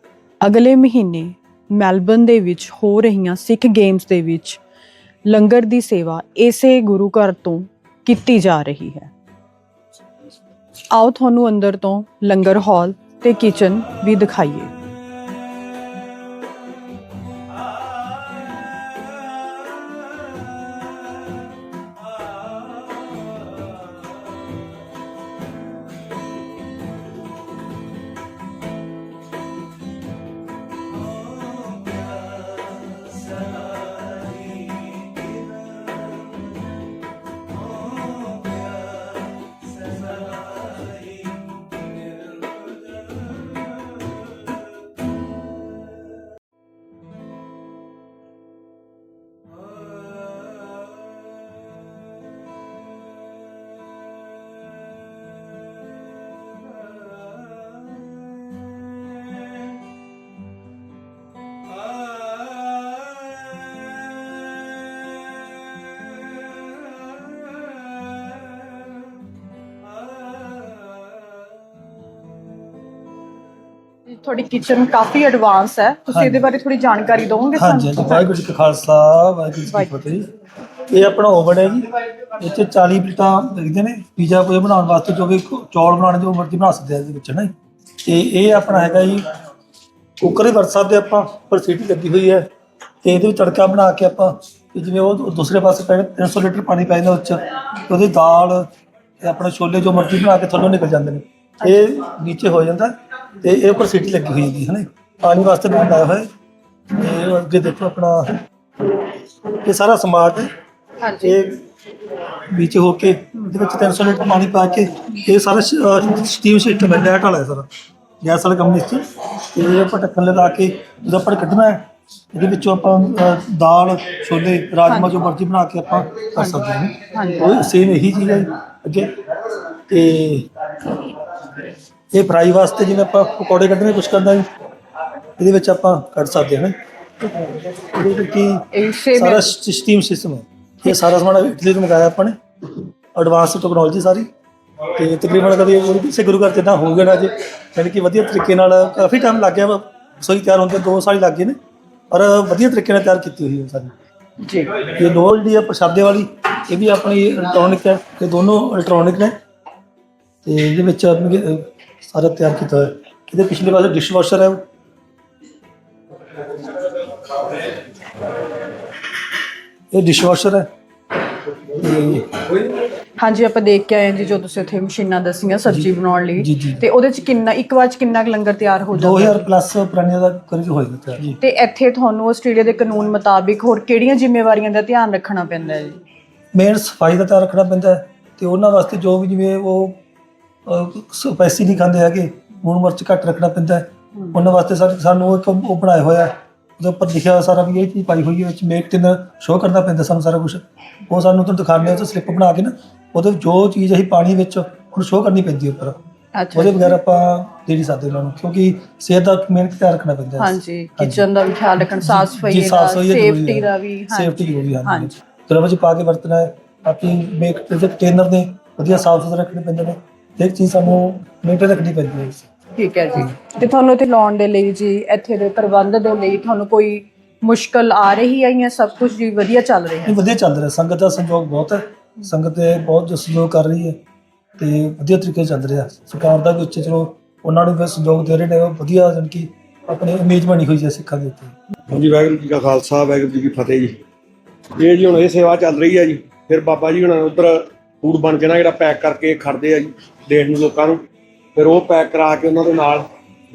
A: ਅਗਲੇ ਮਹੀਨੇ ਮੈਲਬਨ ਦੇ ਵਿੱਚ ਹੋ ਰਹੀਆਂ ਸਿੱਖ ਗੇਮਸ ਦੇ ਵਿੱਚ ਲੰਗਰ ਦੀ ਸੇਵਾ ਇਸੇ ਗੁਰੂ ਘਰ ਤੋਂ ਕੀਤੀ ਜਾ ਰਹੀ ਹੈ। ਆਓ ਤੁਹਾਨੂੰ ਅੰਦਰ ਤੋਂ ਲੰਗਰ ਹਾਲ ਤੇ ਕਿਚਨ ਵੀ ਦਿਖਾਈਏ। ਤੁਹਾਡੀ ਕਿਚਨ ਕਾਫੀ ਐਡਵਾਂਸ ਹੈ। ਤੁਸੀਂ ਇਹਦੇ ਬਾਰੇ ਥੋੜੀ ਜਾਣਕਾਰੀ ਦਿਓਗੇ
D: ਹਾਂਜੀ ਹਾਂਜੀ ਵਾਹਿਗੁਰੂ ਜੀ ਕਾ ਖਾਲਸਾ ਵਾਹਿਗੁਰੂ ਜੀ ਕੀ ਫਤਿਹ। ਇਹ ਆਪਣਾ ਓਵਨ ਹੈ ਜੀ। ਇਹ 'ਚ 40 ਪਲੇਟਾਂ ਲੱਗਦੇ ਨੇ। ਪੀਜ਼ਾ ਕੋਈ ਬਣਾਉਣ ਵਾਸਤੇ ਜੋ ਵੀ ਚੌਲ ਬਣਾਉਣੇ ਜੋ ਮਰਜ਼ੀ ਬਣਾ ਸਕਦੇ ਆ ਇਹਦੇ ਵਿੱਚ ਨਾ ਜੀ। ਤੇ ਇਹ ਆਪਣਾ ਹੈਗਾ ਜੀ ਕੁੱਕਰ ਹੀ ਵਰਤ ਸਕਦੇ ਆਪਾਂ ਪਰ ਸੀਟੀ ਲੱਗੀ ਹੋਈ ਹੈ। ਤੇ ਇਹਦੇ ਵਿੱਚ ਤੜਕਾ ਬਣਾ ਕੇ ਆਪਾਂ ਤੇ ਜਿਵੇਂ ਉਹ ਦੂਸਰੇ ਪਾਸੇ ਪੈ 300 ਲੀਟਰ ਪਾਣੀ ਪੈ ਜਾਂਦਾ ਉਸ 'ਚ ਤੇ ਉਹਦੀ ਦਾਲ ਤੇ ਆਪਣੇ ਛੋਲੇ ਜੋ ਮਰਜ਼ੀ ਬਣਾ ਕੇ ਥੱਲੋਂ ਨਿਕਲ ਜਾਂਦੇ ਨੇ। ਇਹ ਨੀਚੇ ਹੋ ਜਾਂਦਾ। ਤੇ ਇਹ ਉੱਪਰ ਸੀਟੀ ਲੱਗੀ ਹੋਈ ਹੈਗੀ ਹੈ ਨਾ ਪਾਣੀ ਵਾਸਤੇ ਬਣਾਇਆ ਹੋਇਆ ਹੈ। ਇਹ ਅੱਗੇ ਦੇਖੋ ਆਪਣਾ ਇਹ ਸਾਰਾ ਸਮਾਰਟ ਹੈ।
A: ਹਾਂਜੀ।
D: ਇਹ ਵਿੱਚ ਹੋ ਕੇ ਇਹਦੇ ਵਿੱਚ 300 ਲੀਟਰ ਪਾਣੀ ਪਾ ਕੇ ਇਹ ਸਾਰਾ ਸਟੀਮ ਸਿਸਟਮ ਹੈ ਲੈਟ ਵਾਲਾ ਹੈ ਸਾਰਾ। ਗੈਸ ਵਾਲਾ ਕੰਮ ਨਹੀਂ ਤੇ ਇਹ ਆਪਾਂ ਢੱਕਣ ਲਗਾ ਕੇ ਜਦੋਂ ਆਪਾਂ ਕੱਢਣਾ ਹੈ ਇਹਦੇ ਵਿੱਚੋਂ ਆਪਾਂ ਅਹ, ਦਾਲ ਛੋਲੇ ਰਾਜਮਾ ਜੋ ਮਰਜ਼ੀ ਬਣਾ ਕੇ ਆਪਾਂ ਕਰ ਸਕਦੇ ਹਾਂ।
A: ਹਾਂਜੀ।
D: ਉਹ ਸੇਮ ਇਹੀ ਚੀਜ਼ ਹੈ ਅੱਗੇ। ਤੇ ਇਹ ਫਰਾਈ ਵਾਸਤੇ ਜਿਵੇਂ ਆਪਾਂ ਪਕੌੜੇ ਕੱਢਣੇ ਕੁਝ ਕਰਨਾ ਹੈ ਇਹਦੇ ਵਿੱਚ ਆਪਾਂ ਕੱਢ ਸਕਦੇ ਹਾਂ ਇਹਦੇ ਵਿੱਚ ਕੀ ਸਾਰਾ ਸਟੀਮ ਸਿਸਟਮ ਹੈ। ਇਹ ਸਾਰਾ ਸਮਾਨ ਇਟਲੀ ਤੋਂ ਮੰਗਾਇਆ ਆਪਾਂ ਨੇ। ਐਡਵਾਂਸ ਟੈਕਨੋਲੋਜੀ ਸਾਰੀ। ਤੇ ਤਕਰੀਬਨ ਕਦੀ ਕੋਈ ਕਿਸੇ ਗੁਰੂ ਘਰ ਜਿੱਦਾਂ ਹੋ ਗਿਆ ਨਾ ਅੱਜ ਯਾਨੀ ਕਿ ਵਧੀਆ ਤਰੀਕੇ ਨਾਲ ਕਾਫੀ ਟਾਈਮ ਲੱਗ ਗਿਆ ਵਾ। ਰਸੋਈ ਤਿਆਰ ਹੁੰਦੇ 2 ਸਾਲ ਲੱਗ ਗਏ ਨੇ। ਪਰ ਵਧੀਆ ਤਰੀਕੇ ਨਾਲ ਤਿਆਰ ਕੀਤੀ ਹੋਈ ਹੈ ਸਾਰੀ।
A: ਜੀ।
D: ਇਹ ਲੋਹ ਜਿਹੜੀ ਹੈ ਪ੍ਰਸ਼ਾਦੇ ਵਾਲੀ ਇਹ ਵੀ ਆਪਣੀ ਇਲੈਕਟ੍ਰੋਨਿਕ ਹੈ। ਇਹ ਦੋਨੋਂ ਇਲੈਕਟ੍ਰੋਨਿਕ ਨੇ। ਤੇ ਇਹਦੇ ਵਿੱਚ ਸਾਰਾ ਤਿਆਰ ਕੀਤਾ ਹੈ। ਇਹਦੇ ਪਿਛਲੇ ਪਾਸੇ ਡਿਸ਼ ਵਾਸ਼ਰ ਹੈ। ਇਹ ਡਿਸ਼ ਵਾਸ਼ਰ ਹੈ।
A: ਹਾਂਜੀ ਆਪਾਂ ਦੇਖ ਕੇ ਆਏ ਹਾਂ ਜੀ ਜੋ ਤੁਸੀਂ ਉੱਥੇ ਮਸ਼ੀਨਾਂ ਦੱਸੀਆਂ ਸਬਜ਼ੀ ਬਣਾਉਣ ਲਈ।
D: ਜੀ।
A: ਤੇ ਉਹਦੇ ਚ ਕਿੰਨਾ ਇੱਕ ਵਾਰ ਚ ਕਿੰਨਾ ਕੁ ਲੰਗਰ ਤਿਆਰ ਹੋ ਜਾਂਦਾ?
D: 2000 ਪਲੱਸ ਪੁਰਾਣੀਆਂ ਦਾ ਕਰੀਬ ਹੋਏਗਾ ਤਿਆਰ। ਜੀ।
A: ਤੇ ਇੱਥੇ ਤੁਹਾਨੂੰ ਆਸਟ੍ਰੇਲੀਆ ਦੇ ਕਾਨੂੰਨ ਮੁਤਾਬਿਕ ਹੋਰ ਕਿਹੜੀਆਂ ਜ਼ਿੰਮੇਵਾਰੀਆਂ ਦਾ ਧਿਆਨ ਰੱਖਣਾ ਪੈਂਦਾ ਹੈ ਜੀ?
D: ਮੇਨ ਸਫ਼ਾਈ ਦਾ ਧਿਆਨ ਰੱਖਣਾ ਪੈਂਦਾ ਹੈ ਤੇ ਉਹਨਾਂ ਵਾਸਤੇ ਜੋ ਵੀ ਜਿਵੇਂ ਉਹ ਸਪਾਈਸੀ ਨਹੀਂ ਖਾਂਦੇ ਹੈਗੇ ਲੂਣ ਮਿਰਚ ਘੱਟ ਰੱਖਣਾ ਪੈਂਦਾ ਹੈ। ਉਹਨਾਂ ਵਾਸਤੇ ਸਾ- ਸਾਨੂੰ ਇੱਕ ਉਹ ਬਣਾਇਆ ਹੋਇਆ ਹੈ। ਉਹਦੇ ਉੱਪਰ ਲਿਖਿਆ ਹੋਇਆ ਸਾਰਾ ਵੀ ਇਹ ਚੀਜ਼ ਪਾਈ ਹੋਈ ਹੈ ਵਿੱਚ ਮੇਕ ਟਿਨ ਸ਼ੋਅ ਕਰਨਾ ਪੈਂਦਾ ਸਾਨੂੰ ਸਾਰਾ ਕੁਝ ਉਹ ਸਾਨੂੰ ਤੁਹਾਨੂੰ ਦਿਖਾਉਂਦੇ ਆ ਤੇ ਸਲਿੱਪ ਬਣਾ ਕੇ ਨਾ ਉਹਦੇ ਵਿੱਚ ਜੋ ਚੀਜ਼ ਅਸੀਂ ਪਾਣੀ ਵਿੱਚ ਉਹਨੂੰ ਸ਼ੋਅ ਕਰਨੀ ਪੈਂਦੀ ਹੈ ਉੱਪਰ।
A: ਅੱਛਾ
D: ਉਹਦੇ ਬਗੈਰ ਆਪਾਂ ਦੇ ਨਹੀਂ ਸਕਦੇ ਉਹਨਾਂ ਨੂੰ ਕਿਉਂਕਿ ਸਿਹਤ ਦਾ ਮੇਨ ਧਿਆਨ ਰੱਖਣਾ ਪੈਂਦਾ
A: ਹਾਂਜੀ ਕਿਚਨ ਦਾ ਵੀ ਖਿਆਲ ਰੱਖਣ ਸਾਫ਼ ਸਫ਼ਾਈ ਦਾ ਸੇਫਟੀ। ਦਾ ਵੀ
D: ਸੇਫਟੀ ਜ਼ਰੂਰੀ ਹੈ
A: ਹਾਂਜੀ।
D: ਗਲਵਜ਼ ਪਾ ਕੇ ਵਰਤਣਾ ਹੈ ਆਪਣੀ ਮੇਕ ਦੇ ਕੰਟੇਨਰ ਨੇ ਵਧੀਆ ਸਾਫ਼ ਸੁਥਰਾ ਰੱਖਣੇ ਪੈਂਦੇ ਨੇ। ਇੱਕ ਚੀਜ਼ ਸਾਨੂੰ ਮੇਨਟੇਨ ਰੱਖਣੀ ਪੈਂਦੀ ਹੈ
A: ਠੀਕ ਹੈ ਜੀ। ਤੇ ਤੁਹਾਨੂੰ ਇੱਥੇ ਲਾਉਣ ਦੇ ਲਈ ਜੀ ਇੱਥੇ ਦੇ ਪ੍ਰਬੰਧ ਦੇ ਲਈ ਤੁਹਾਨੂੰ ਕੋਈ ਮੁਸ਼ਕਲ ਆ ਰਹੀ ਹੈ ਜਾਂ ਸਭ ਕੁਝ ਜੀ ਵਧੀਆ ਚੱਲ ਰਿਹਾ ਹੈ?
D: ਇਹ ਵਧੀਆ ਚੱਲ ਰਿਹਾ। ਸੰਗਤ ਦਾ ਸਹਿਯੋਗ ਬਹੁਤ ਹੈ। ਸੰਗਤ ਤੇ ਬਹੁਤ ਸਹਿਯੋਗ ਕਰ ਰਹੀ ਹੈ ਤੇ ਵਧੀਆ ਤਰੀਕੇ ਨਾਲ ਚੱਲ ਰਿਹਾ। ਸਰਕਾਰ ਦਾ ਵੀ ਉੱਚ ਚਲੋ ਉਹਨਾਂ ਨੂੰ ਵੀ ਸਹਿਯੋਗ ਦੇ ਰਹੇ ਨੇ। ਉਹ ਵਧੀਆ ਜਾਣੀ ਕਿ ਆਪਣੀ ਇਮੇਜ ਬਣੀ ਹੋਈ ਹੈ ਸਿੱਖਾਂ ਦੇ ਉੱਤੇ।
E: ਹਾਂਜੀ ਵਾਹਿਗੁਰੂ ਜੀ ਕਾ ਖਾਲਸਾ ਵਾਹਿਗੁਰੂ ਜੀ ਕੀ ਫਤਿਹ ਜੀ। ਇਹ ਜੀ ਹੁਣ ਇਹ ਸੇਵਾ ਚੱਲ ਰਹੀ ਹੈ ਜੀ। ਫਿਰ ਬਾਬਾ ਜੀ ਹੁਣ ਉਧਰ ਫੂਡ ਬਣ ਕੇ ਨਾ ਜਿਹੜਾ ਪੈਕ ਕਰਕੇ ਖੜਦੇ ਆ ਜੀ ਦੇਣ ਨੂੰ ਲੋਕਾਂ ਨੂੰ। ਫਿਰ ਉਹ ਪੈਕ ਕਰਾ ਕੇ ਉਹਨਾਂ ਦੇ ਨਾਲ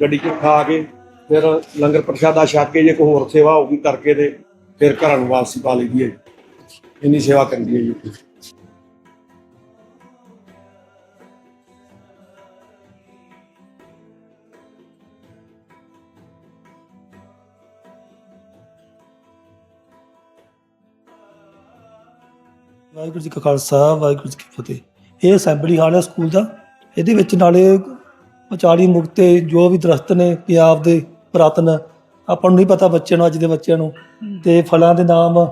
E: ਗੱਡੀ 'ਚ ਖਾ ਕੇ ਫਿਰ ਲੰਗਰ ਪ੍ਰਸ਼ਾਦਾ ਛਕ ਕੇ ਜੇ ਕੋਈ ਹੋਰ ਸੇਵਾ ਹੋਊਗੀ ਕਰਕੇ ਤੇ ਫਿਰ ਘਰਾਂ ਨੂੰ ਵਾਪਸੀ ਪਾ ਲਈਦੀ ਹੈ ਜੀ। ਇੰਨੀ ਸੇਵਾ ਕਰਦੀ ਹੈ ਜੀ।
D: ਵਾਹਿਗੁਰੂ ਜੀ ਕਾ ਖਾਲਸਾ ਵਾਹਿਗੁਰੂ ਜੀ ਕੀ ਫਤਿਹ। ਇਹ ਅਸੈਂਬਲੀ ਹਾਲ ਹੈ ਸਕੂਲ ਦਾ। ਇਹਦੇ ਵਿੱਚ ਨਾਲੇ 40 ਮੁਕਤੇ ਜੋ ਵੀ ਦਰਖਤ ਨੇ ਪੰਜਾਬ ਦੇ ਪੁਰਾਤਨ ਆਪਾਂ ਨੂੰ ਨਹੀਂ ਪਤਾ ਬੱਚਿਆਂ ਨੂੰ ਅੱਜ ਦੇ ਬੱਚਿਆਂ ਨੂੰ। ਤੇ ਫਲਾਂ ਦੇ ਨਾਮ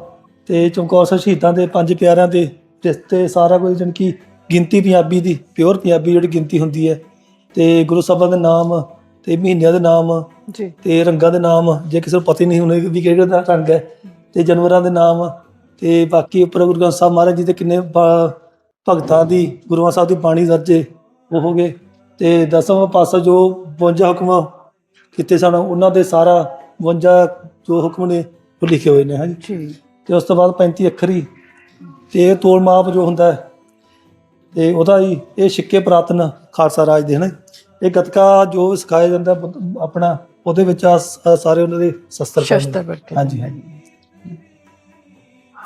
D: ਤੇ ਚਮਕੌਰ ਸਾਹਿਬ ਸ਼ਹੀਦਾਂ ਦੇ ਪੰਜ ਪਿਆਰਿਆਂ ਦੇ ਰਿਸ਼ਤੇ ਸਾਰਾ ਕੁਝ ਜਾਣੀ ਕਿ ਗਿਣਤੀ ਪੰਜਾਬੀ ਦੀ ਪਿਓਰ ਪੰਜਾਬੀ ਜਿਹੜੀ ਗਿਣਤੀ ਹੁੰਦੀ ਹੈ। ਤੇ ਗੁਰੂ ਸਾਹਿਬਾਂ ਦੇ ਨਾਮ ਤੇ ਮਹੀਨਿਆਂ ਦੇ ਨਾਮ
A: ਜੀ।
D: ਤੇ ਰੰਗਾਂ ਦੇ ਨਾਮ ਜੇ ਕਿਸੇ ਨੂੰ ਪਤਾ ਹੀ ਨਹੀਂ ਹੋਣੇ ਵੀ ਕਿਹੜਾ ਰੰਗ ਹੈ। ਤੇ ਜਾਨਵਰਾਂ ਦੇ ਨਾਮ ਤੇ ਬਾਕੀ ਉੱਪਰ ਗੁਰੂ ਗ੍ਰੰਥ ਸਾਹਿਬ ਮਹਾਰਾਜ ਜੀ ਦੇ ਕਿੰਨੇ ਭਗਤਾਂ ਦੀ ਗੁਰੂਆਂ ਸਾਹਿਬ ਦੀ ਬਾਣੀ ਦਰਜੇ ਉਹ ਹੋ ਗਏ ਤੇ ਦਸਵਾਂ ਪਾਸਾ ਜੋ 52 ਹੁਕਮ ਕੀਤੇ ਸਨ ਉਹਨਾਂ ਦੇ ਸਾਰਾ 52 ਜੋ ਹੁਕਮ ਨੇ ਉਹ ਲਿਖੇ ਹੋਏ ਨੇ ਹਾਂਜੀ। ਤੇ ਉਸ ਤੋਂ ਬਾਅਦ 35 ਅੱਖਰੀ ਤੇ ਇਹ ਤੋਲ ਮਾਪ ਜੋ ਹੁੰਦਾ ਤੇ ਉਹਦਾ ਹੀ ਇਹ ਸਿੱਕੇ ਪ੍ਰਾਤਨ ਖਾਲਸਾ ਰਾਜ ਦੇ ਹਨ ਇਹ ਗਤਕਾ ਜੋ ਸਿਖਾਇਆ ਜਾਂਦਾ ਆਪਣਾ ਉਹਦੇ ਵਿੱਚ ਆ ਸਾਰੇ ਉਹਨਾਂ ਦੇ ਸ਼ਸਤਰ ਹਾਂਜੀ ਹਾਂਜੀ।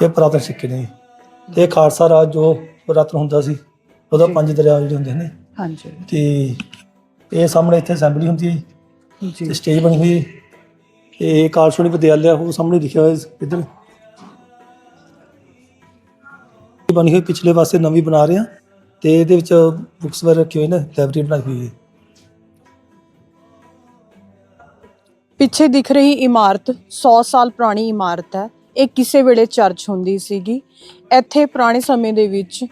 D: ਇਹ ਪ੍ਰਾਤਨ ਸਿੱਕੇ ਨੇ ਤੇ ਇਹ ਖਾਲਸਾ ਰਾਜ ਜੋ ਪ੍ਰਾਤਨ ਹੁੰਦਾ ਸੀ ਉਹਦਾ ਪੰਜ ਦਰਿਆ ਜਿਹੜੇ ਹੁੰਦੇ ਨੇ।
A: ਹਾਂਜੀ।
D: ਤੇ ਇਹ ਸਾਹਮਣੇ ਇੱਥੇ ਅਸੈਂਬਲੀ ਹੁੰਦੀ ਹੈ
A: ਜੀ।
D: ਤੇ ਸਟੇਜ ਬਣੀ ਹੋਈ ਹੈ। ਇਹ ਕਾਲਸੋਨੀ ਵਿਦਿਆਲਿਆ ਉਹ ਸਾਹਮਣੇ ਲਿਖਿਆ ਹੋਇਆ ਇੱਧਰ। ਇਹ ਬਣੀ ਹੋਈ ਪਿਛਲੇ ਪਾਸੇ ਨਵੀਂ ਬਣਾ ਰਹੇ ਆ ਤੇ ਇਹਦੇ ਵਿੱਚ ਬੁੱਕਸ ਵਗੈਰਾ ਰੱਖੀ ਹੋਈ ਨੇ ਲਾਇਬ੍ਰੇਰੀ ਬਣਾਈ ਹੋਈ ਹੈ।
A: ਪਿੱਛੇ ਦਿਖ ਰਹੀ ਇਮਾਰਤ 100 ਸਾਲ ਪੁਰਾਣੀ ਇਮਾਰਤ ਹੈ। ਇਹ ਕਿਸੇ ਵੇਲੇ ਚਰਚ ਹੁੰਦੀ ਸੀਗੀ। ਇੱਥੇ ਪੁਰਾਣੇ ਸਮੇਂ ਦੇ ਵਿੱਚ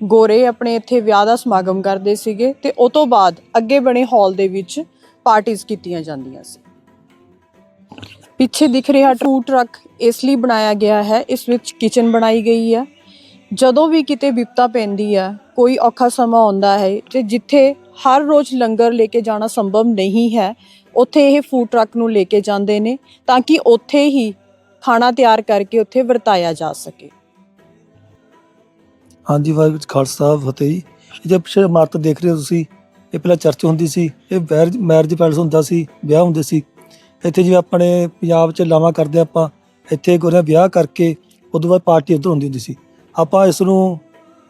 A: ਗੋਰੇ ਆਪਣੇ ਇੱਥੇ ਵਿਆਹ ਦਾ ਸਮਾਗਮ ਕਰਦੇ ਸੀਗੇ ਤੇ ਉਸ ਤੋਂ ਬਾਅਦ ਅੱਗੇ ਬਣੇ ਹਾਲ ਦੇ ਵਿੱਚ ਪਾਰਟੀਆਂ ਕੀਤੀਆਂ ਜਾਂਦੀਆਂ ਸੀ। ਪਿੱਛੇ ਦਿਖ ਰਿਹਾ ਟੂ ਟਰੱਕ ਇਸ ਲਈ ਬਣਾਇਆ ਗਿਆ ਹੈ, ਇਸ ਵਿੱਚ ਕਿਚਨ ਬਣਾਈ ਗਈ ਹੈ। ਜਦੋਂ ਵੀ ਕਿਤੇ ਵਿਪਤਾ ਪੈਂਦੀ ਹੈ, ਕੋਈ ਔਖਾ ਸਮਾਂ ਆਉਂਦਾ ਹੈ ਤੇ ਜਿੱਥੇ ਹਰ ਰੋਜ਼ ਲੰਗਰ ਲੈ ਕੇ ਜਾਣਾ ਸੰਭਵ ਨਹੀਂ ਹੈ, ਉੱਥੇ ਇਹ ਫੂਡ ਟਰੱਕ ਨੂੰ ਲੈ ਕੇ ਜਾਂਦੇ ਨੇ ਤਾਂ ਕਿ ਉੱਥੇ ਹੀ ਖਾਣਾ ਤਿਆਰ ਕਰਕੇ ਉੱਥੇ ਵਰਤਾਇਆ ਜਾ ਸਕੇ।
D: ਹਾਂਜੀ, ਵਾਹਿਗੁਰੂ ਜੀ ਖਾਲਸਾ, ਫਤਿਹ। ਜੀ ਇਹ ਜੇ ਪਿੱਛੇ ਇਮਾਰਤ ਦੇਖ ਰਹੇ ਹੋ ਤੁਸੀਂ। ਇਹ ਪਹਿਲਾਂ ਚਰਚ ਹੁੰਦੀ ਸੀ। ਇਹ ਮੈਰਿਜ ਮੈਰਿਜ ਪੈਲਸ ਹੁੰਦਾ ਸੀ, ਵਿਆਹ ਹੁੰਦੇ ਸੀ। ਇੱਥੇ ਜਿਵੇਂ ਆਪਣੇ ਪੰਜਾਬ 'ਚ ਲਾਵਾਂ ਕਰਦੇ ਆਪਾਂ, ਇੱਥੇ ਕੋਈ ਵਿਆਹ ਕਰਕੇ ਉਦੋਂ ਬਾਅਦ ਪਾਰਟੀ ਉੱਧਰ ਹੁੰਦੀ ਹੁੰਦੀ ਸੀ। ਆਪਾਂ ਇਸ ਨੂੰ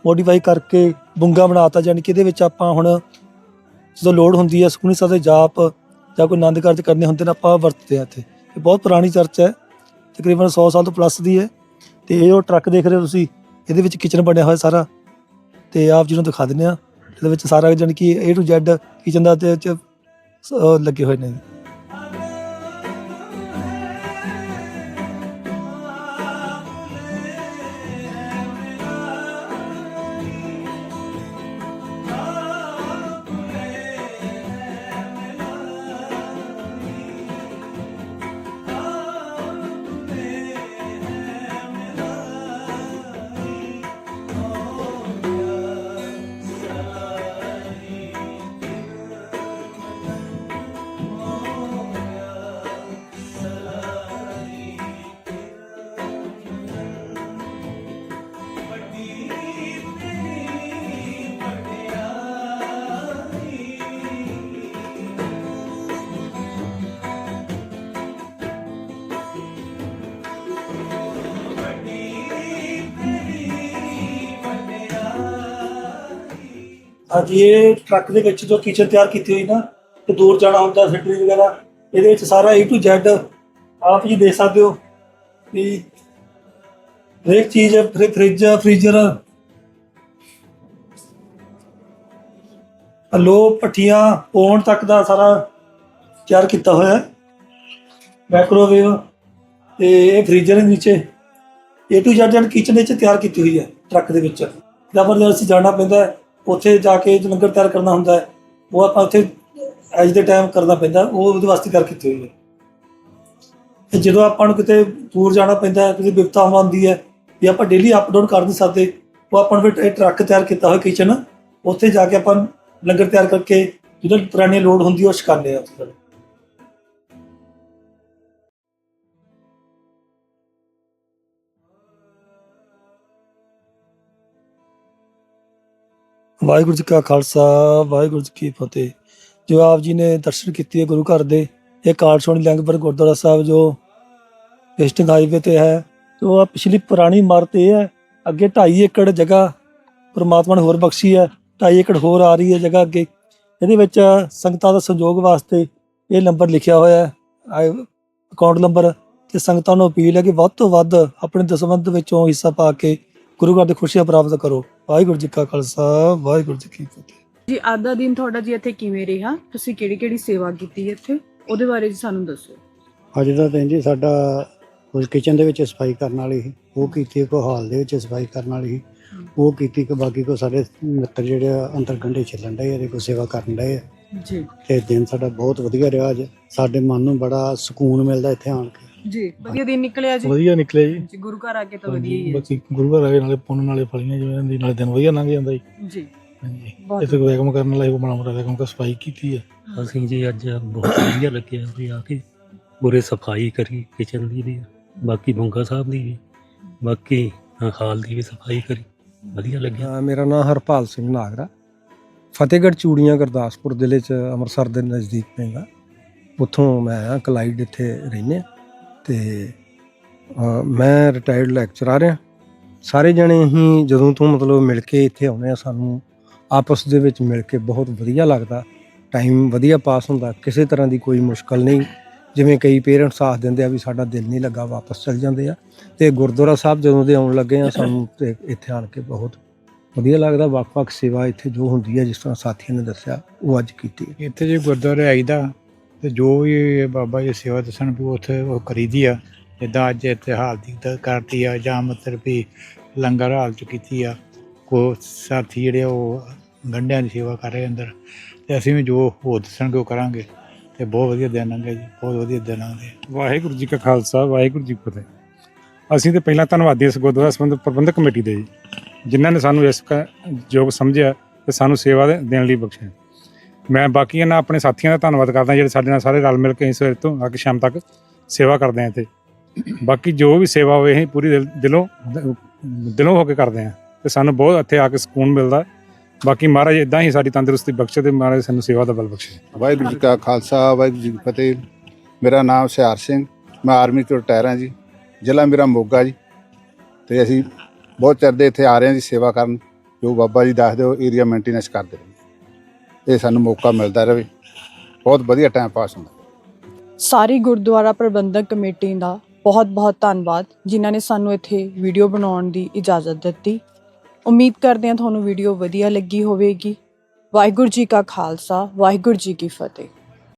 D: ਮੋਡੀਫਾਈ ਕਰਕੇ ਬੁੰਗਾ ਬਣਾਤਾ ਯਾਨੀ ਕਿ ਇਹਦੇ ਵਿੱਚ ਆਪਾਂ ਹੁਣ ਜਦੋਂ ਲੋੜ ਹੁੰਦੀ ਹੈ, ਸੁਖਮਨੀ ਸਾਹਿਬ ਦੇ ਜਾਪ ਜਾਂ ਕੋਈ ਆਨੰਦ ਕਾਰਜ ਕਰਨੇ ਹੁੰਦੇ ਨੇ, ਆਪਾਂ ਵਰਤਦੇ ਆ ਇੱਥੇ। ਇਹ ਬਹੁਤ ਪੁਰਾਣੀ ਚਰਚ ਹੈ। ਤਕਰੀਬਨ 100 ਸਾਲ ਤੋਂ ਪਲੱਸ ਦੀ ਹੈ ਤੇ ਇਹ ਉਹ ਟਰੱਕ ਦੇਖ ਰਹੇ ਹੋ ਤੁਸੀਂ, ਇਹਦੇ ਵਿੱਚ ਕਿਚਨ ਬਣਿਆ ਹੋਇਆ ਸਾਰਾ। ਤੇ ਆਪ ਜੀ ਨੂੰ ਦਿਖਾ ਦਿੰਦੇ ਆ ਇਹਦੇ ਵਿੱਚ ਸਾਰਾ ਜਾਣੀ ਕਿ A to Z ਕਿਚਨ ਦਾ ਤੇ 'ਚ, ਅਹ, ਲੱਗੇ ਹੋਏ ਨੇ। ਹਾਂਜੀ ਇਹ ਟਰੱਕ ਦੇ ਵਿੱਚ ਜੋ ਕਿਚਨ ਤਿਆਰ ਕੀਤੀ ਹੋਈ ਨਾ, ਤੇ ਦੂਰ ਜਾਣਾ ਹੁੰਦਾ ਫੈਕਟਰੀ ਵਗੈਰਾ, ਇਹਦੇ ਵਿੱਚ ਸਾਰਾ A to Z ਆਪ ਜੀ ਦੇਖ ਸਕਦੇ ਹੋ ਵੀ ਹਰੇਕ ਚੀਜ਼, ਫਿਰ, ਫਰਿੱਜ ਫ੍ਰੀਜ਼ਰ ਲੋ ਪੱਠੀਆਂ ਓਵਨ ਤੱਕ ਦਾ ਸਾਰਾ ਤਿਆਰ ਕੀਤਾ ਹੋਇਆ ਹੈ। ਮਾਈਕ੍ਰੋਵੇਵ ਤੇ ਇਹ ਫ੍ਰੀਜ਼ਰ ਦੇ ਨੀਚੇ A to Z ਜਨ ਕਿਚਨ ਵਿੱਚ ਤਿਆਰ ਕੀਤੀ ਹੋਈ ਹੈ, ਟਰੱਕ ਦੇ ਵਿੱਚ। ਜ਼ਬਰਦਸਤ ਜਾਣਾ ਪੈਂਦਾ ਹੈ। ਉੱਥੇ ਜਾ ਕੇ ਜੋ ਲੰਗਰ ਤਿਆਰ ਕਰਨਾ ਹੁੰਦਾ ਹੈ, ਉਹ ਆਪਾਂ ਉੱਥੇ ਅੱਜ ਦੇ ਟਾਈਮ ਕਰਨਾ ਪੈਂਦਾ, ਉਹ ਉਹਦੇ ਵਾਸਤੇ ਤਿਆਰ ਕੀਤੀ ਹੋਈ ਹੈ ਤੇ ਜਦੋਂ ਆਪਾਂ ਨੂੰ ਕਿਤੇ ਦੂਰ ਜਾਣਾ ਪੈਂਦਾ ਹੈ ਕਿਸੇ ਵਿਪਤਾ ਆਉਂਦੀ ਹੈ ਵੀ ਆਪਾਂ ਡੇਲੀ ਅਪ ਡਾਊਨ ਕਰ ਨਹੀਂ ਸਕਦੇ, ਉਹ ਆਪਾਂ ਨੂੰ ਫਿਰ ਇਹ ਟਰੱਕ ਤਿਆਰ ਕੀਤਾ ਹੋਇਆ ਕਿਚਨ ਉੱਥੇ ਜਾ ਕੇ ਆਪਾਂ ਲੰਗਰ ਤਿਆਰ ਕਰਕੇ ਜਿਹੜਾ ਪੁਰਾਣੀ ਲੋਡ ਹੁੰਦੀ ਉਹ ਛਕਾਉਂਦੇ ਆ ਉੱਥੇ। ਵਾਹਿਗੁਰੂ ਜੀ ਕਾ ਖਾਲਸਾ, ਵਾਹਿਗੁਰੂ ਜੀ ਕੀ ਫਤਿਹ। ਜੋ ਆਪ ਜੀ ਨੇ ਦਰਸ਼ਨ ਕੀਤੇ ਗੁਰੂ ਘਰ ਦੇ, ਇਹ ਕਾਲਸੋਣੀ ਲੰਗਪੁਰ ਗੁਰਦੁਆਰਾ ਸਾਹਿਬ ਜੋ ਵੇਸਟਿੰਗ ਹਾਈਵੇ ਤੇ ਹੈ ਜੋ ਆ ਪਿਛਲੀ ਪੁਰਾਣੀ ਇਮਾਰਤ ਇਹ ਹੈ, ਅੱਗੇ 2.5 ਏਕੜ ਜਗ੍ਹਾ ਪਰਮਾਤਮਾ ਨੇ ਹੋਰ ਬਖਸ਼ੀ ਹੈ 2.5 ਏਕੜ ਹੋਰ ਆ ਰਹੀ ਹੈ ਜਗ੍ਹਾ ਅੱਗੇ। ਇਹਦੇ ਵਿੱਚ ਸੰਗਤਾਂ ਦਾ ਸੰਯੋਗ ਵਾਸਤੇ ਇਹ ਨੰਬਰ ਲਿਖਿਆ ਹੋਇਆ ਹੈ ਅਕਾਊਂਟ ਨੰਬਰ, ਤੇ ਸੰਗਤਾਂ ਨੂੰ ਅਪੀਲ ਹੈ ਕਿ ਵੱਧ ਤੋਂ ਵੱਧ ਆਪਣੇ ਦਸਵੰਧ ਵਿੱਚੋਂ ਹਿੱਸਾ ਪਾ ਕੇ ਗੁਰੂ ਘਰ ਦੀ ਖੁਸ਼ੀਆਂ ਪ੍ਰਾਪਤ ਕਰੋ। ਵਾਹਿਗੁਰੂ ਜੀ ਕਾ ਖਾਲਸਾ ਵਾਹਿਗੁਰੂ ਜੀ ਕੀ ਫਤਿਹ।
A: ਜੀ ਅੱਜ ਦਾ ਦਿਨ ਤੁਹਾਡਾ ਜੀ ਇੱਥੇ ਕਿਵੇਂ ਰਿਹਾ? ਤੁਸੀਂ ਕਿਹੜੀ ਕਿਹੜੀ ਸੇਵਾ ਕੀਤੀ ਇੱਥੇ? ਉਹਦੇ ਬਾਰੇ ਜੀ ਸਾਨੂੰ ਦੱਸੋ।
F: ਅੱਜ ਦਾ ਦਿਨ ਜੀ ਸਾਡਾ ਉਸ ਕਿਚਨ ਦੇ ਵਿੱਚ ਸਫ਼ਾਈ ਕਰਨ ਵਾਲੀ ਸੀ। ਉਹ ਕੀਤੀ ਕੋ ਹਾਲ ਦੇ ਵਿੱਚ ਸਫ਼ਾਈ ਕਰਨ ਵਾਲੀ ਸੀ। ਉਹ ਕੀਤੀ ਕਿ ਬਾਕੀ ਕੋ ਸਾਡੇ ਮਿੱਤਰ ਜਿਹੜੇ ਆ ਅੰਦਰ ਗੰਢੇ ਛਿੱਲਣ ਡਏ ਇਹਦੇ ਕੋ ਸੇਵਾ ਕਰਨ ਡਏ ਆ।
A: ਜੀ।
F: ਤੇ ਦਿਨ ਸਾਡਾ ਬਹੁਤ ਵਧੀਆ ਰਿਹਾ ਅੱਜ। ਸਾਡੇ ਮਨ ਨੂੰ ਬੜਾ ਸਕੂਨ ਮਿਲਦਾ ਇੱਥੇ ਆਣ ਕੇ।
A: ਜੀ। ਵਧੀਆ ਦਿਨ ਨਿਕਲਿਆ ਜੀ।
G: ਵਧੀਆ ਨਿਕਲਿਆ ਜੀ।
A: ਜੀ ਗੁਰੂ ਘਰ ਆ ਕੇ ਤਾਂ ਵਧੀਆ ਹੀ ਹੈ।
G: ਬਾਕੀ ਗੁਰੂ ਘਰ ਆਏ ਨਾਲੇ ਪੁੰਨ ਨਾਲੇ ਫਲੀਆਂ ਜਿਵੇਂ ਦੀ ਨਾਲੇ ਦਿਨ ਵਧੀਆ ਲੰਘ ਜਾਂਦਾ ਜੀ।
A: ਜੀ।
G: ਹਾਂਜੀ।
A: ਬਹੁਤ
G: ਕੋਈ ਕੰਮ ਕਰਨ ਵਾਲਾ ਕੋਈ ਬਣਾ ਮਰਾ ਕਰ ਸਫ਼ਾਈ ਕੀਤੀ ਹੈ।
H: ਅਸੀਂ ਜੀ ਅੱਜ ਬਹੁਤ ਵਧੀਆ ਲੱਗਿਆ ਵੀ ਆ ਕੇ ਪੂਰੇ ਸਫ਼ਾਈ ਕਰੀ ਕਿਚਨ ਦੀ ਵੀ ਬਾਕੀ ਬੁੰਗਾ ਸਾਹਿਬ ਦੀ ਵੀ ਬਾਕੀ ਹਾਲ ਦੀ ਵੀ ਸਫ਼ਾਈ ਕਰੀ। ਵਧੀਆ ਲੱਗਿਆ।
B: ਮੇਰਾ ਨਾਮ ਹਰਪਾਲ ਸਿੰਘ ਨਾਗਰਾ। ਫਤਿਹਗੜ੍ਹ ਚੂੜੀਆਂ ਗੁਰਦਾਸਪੁਰ ਜ਼ਿਲ੍ਹੇ 'ਚ ਅੰਮ੍ਰਿਤਸਰ ਦੇ ਨਜ਼ਦੀਕ ਪੈਂਦਾ। ਉੱਥੋਂ ਮੈਂ ਆ ਕਲਾਈਡ ਇੱਥੇ ਰਹਿੰਦੇ ਹਾਂ ਤੇ ਮੈਂ ਰਿਟਾਇਰਡ ਲੈਕਚਰਰ ਆ ਸਾਰੇ ਜਣੇ ਹੀ ਜਦੋਂ ਤੋਂ ਮਤਲਬ ਮਿਲ ਕੇ ਇੱਥੇ ਆਉਂਦੇ ਆ, ਸਾਨੂੰ ਆਪਸ ਦੇ ਵਿੱਚ ਮਿਲ ਕੇ ਬਹੁਤ ਵਧੀਆ ਲੱਗਦਾ। ਟਾਈਮ ਵਧੀਆ ਪਾਸ ਹੁੰਦਾ, ਕਿਸੇ ਤਰ੍ਹਾਂ ਦੀ ਕੋਈ ਮੁਸ਼ਕਲ ਨਹੀਂ। ਜਿਵੇਂ ਕਈ ਪੇਰੈਂਟਸ ਆਖ ਦਿੰਦੇ ਆ ਵੀ ਸਾਡਾ ਦਿਲ ਨਹੀਂ ਲੱਗਾ, ਵਾਪਸ ਚਲ ਜਾਂਦੇ ਆ। ਤੇ ਗੁਰਦੁਆਰਾ ਸਾਹਿਬ ਜਦੋਂ ਦੇ ਆਉਣ ਲੱਗੇ ਆ, ਸਾਨੂੰ ਤੇ ਇੱਥੇ ਆਣ ਕੇ ਬਹੁਤ ਵਧੀਆ ਲੱਗਦਾ। ਵੱਖ-ਵੱਖ ਸੇਵਾ ਇੱਥੇ ਜੋ ਹੁੰਦੀ ਹੈ ਜਿਸ ਤਰ੍ਹਾਂ ਸਾਥੀਆਂ ਨੇ ਦੱਸਿਆ, ਉਹ ਅੱਜ ਕੀਤੀ।
I: ਇੱਥੇ ਜੇ ਗੁਰਦੁਆਰੇ ਆਈਦਾ ਤੇ ਜੋ ਵੀ ਬਾਬਾ ਜੀ ਸੇਵਾ ਦੱਸਣ ਵੀ ਉੱਥੇ ਉਹ ਕਰੀਦੀ ਆ, ਜਿੱਦਾਂ ਅੱਜ ਇੱਥੇ ਹਾਲ ਕਰਤੀ ਆ, ਜਾਂ ਮਤਲਬ ਵੀ ਲੰਗਰ ਹਾਲ ਚ ਕੀਤੀ ਆ, ਕੋ ਸਾਥੀ ਜਿਹੜੇ ਉਹ ਗੰਢਿਆਂ ਦੀ ਸੇਵਾ ਕਰ ਰਹੇ ਅੰਦਰ, ਤੇ ਅਸੀਂ ਵੀ ਜੋ ਹੋ ਦੱਸਣਗੇ ਉਹ ਕਰਾਂਗੇ, ਤੇ ਬਹੁਤ ਵਧੀਆ ਦਿਨ ਲੰਘੇ ਜੀ, ਬਹੁਤ ਵਧੀਆ ਦਿਨ ਲੰਘੇ
C: ਵਾਹਿਗੁਰੂ ਜੀ ਕਾ ਖਾਲਸਾ, ਵਾਹਿਗੁਰੂ ਜੀ ਕੀ ਫਤਿਹ। ਅਸੀਂ ਤੇ ਪਹਿਲਾਂ ਧੰਨਵਾਦੀ ਇਸ ਗੁਰਦੁਆਰਾ ਸੰਬੰਧ ਪ੍ਰਬੰਧਕ ਕਮੇਟੀ ਦੇ ਜੀ ਜਿਨ੍ਹਾਂ ਨੇ ਸਾਨੂੰ ਇਸ ਕ- ਯੋਗ ਸਮਝਿਆ ਤੇ ਸਾਨੂੰ ਸੇਵਾ ਦੇ- ਦੇਣ ਲਈ ਬਖਸ਼ਿਆ। ਮੈਂ ਬਾਕੀਆਂ ਨਾਲ ਆਪਣੇ ਸਾਥੀਆਂ ਦਾ ਧੰਨਵਾਦ ਕਰਦਾ ਜਿਹੜੇ ਸਾਡੇ ਨਾਲ ਸਾਰੇ ਰਲ ਮਿਲ ਕੇ ਇਸ ਸਵੇਰ ਤੋਂ ਆ ਕੇ ਸ਼ਾਮ ਤੱਕ ਸੇਵਾ ਕਰਦੇ ਆ ਇੱਥੇ। ਬਾਕੀ ਜੋ ਵੀ ਸੇਵਾ ਹੋਵੇ ਅਸੀਂ ਪੂਰੀ ਦਿਲ- ਦਿਲੋਂ ਦਿਲੋਂ ਹੋ ਕੇ ਕਰਦੇ ਆ। ਤੇ ਸਾਨੂੰ ਬਹੁਤ ਇੱਥੇ ਆ ਕੇ ਸਕੂਨ ਮਿਲਦਾ। ਬਾਕੀ ਮਹਾਰਾਜ ਇਦਾਂ ਹੀ ਸਾਡੀ ਤੰਦਰੁਸਤੀ ਬਖਸ਼ੇ ਤੇ ਮਹਾਰਾਜ ਸਾਨੂੰ ਸੇਵਾ ਦਾ ਬਲ ਬਖਸ਼ੇ।
J: ਵਾਹਿਗੁਰੂ ਜੀ ਕਾ ਖਾਲਸਾ, ਵਾਹਿਗੁਰੂ ਜੀ ਕੀ ਫਤਿਹ। ਮੇਰਾ ਨਾਮ ਸਿਆਰ ਸਿੰਘ, ਮੈਂ ਆਰਮੀ ਤੋਂ ਰਿਟਾਇਰ ਹਾਂ ਜੀ। ਜ਼ਿਲ੍ਹਾ ਮੇਰਾ ਮੋਗਾ ਜੀ। ਤੇ ਅਸੀਂ ਬਹੁਤ ਚਿਰ ਦੇ ਇੱਥੇ ਆ ਰਹੇ ਹਾਂ ਜੀ ਸੇਵਾ ਕਰਨ। ਜੋ ਬਾਬਾ ਜੀ ਦੱਸਦੇ ਉਹ ਏਰੀਆ ਮੇਨਟੇਨੈਂਸ ਕਰਦੇ ਰਹੇ। ਇਹ ਸਾਨੂੰ ਮੌਕਾ ਮਿਲਦਾ ਰਹੇ। ਬਹੁਤ ਵਧੀਆ ਟਾਈਮ ਪਾਸ ਹੁੰਦਾ।
A: ਸਾਰੀ ਗੁਰਦੁਆਰਾ ਪ੍ਰਬੰਧਕ ਕਮੇਟੀ ਦਾ ਬਹੁਤ-ਬਹੁਤ ਧੰਨਵਾਦ, ਜਿਨ੍ਹਾਂ ਨੇ ਸਾਨੂੰ ਇੱਥੇ ਵੀਡੀਓ ਬਣਾਉਣ ਦੀ ਇਜਾਜ਼ਤ ਦਿੱਤੀ। ਉਮੀਦ ਕਰਦੇ ਹਾਂ ਤੁਹਾਨੂੰ ਵੀਡੀਓ ਵਧੀਆ ਲੱਗੀ ਹੋਵੇਗੀ। ਵਾਹਿਗੁਰੂ ਜੀ ਕਾ ਖਾਲਸਾ, ਵਾਹਿਗੁਰੂ ਜੀ ਕੀ ਫਤਿਹ।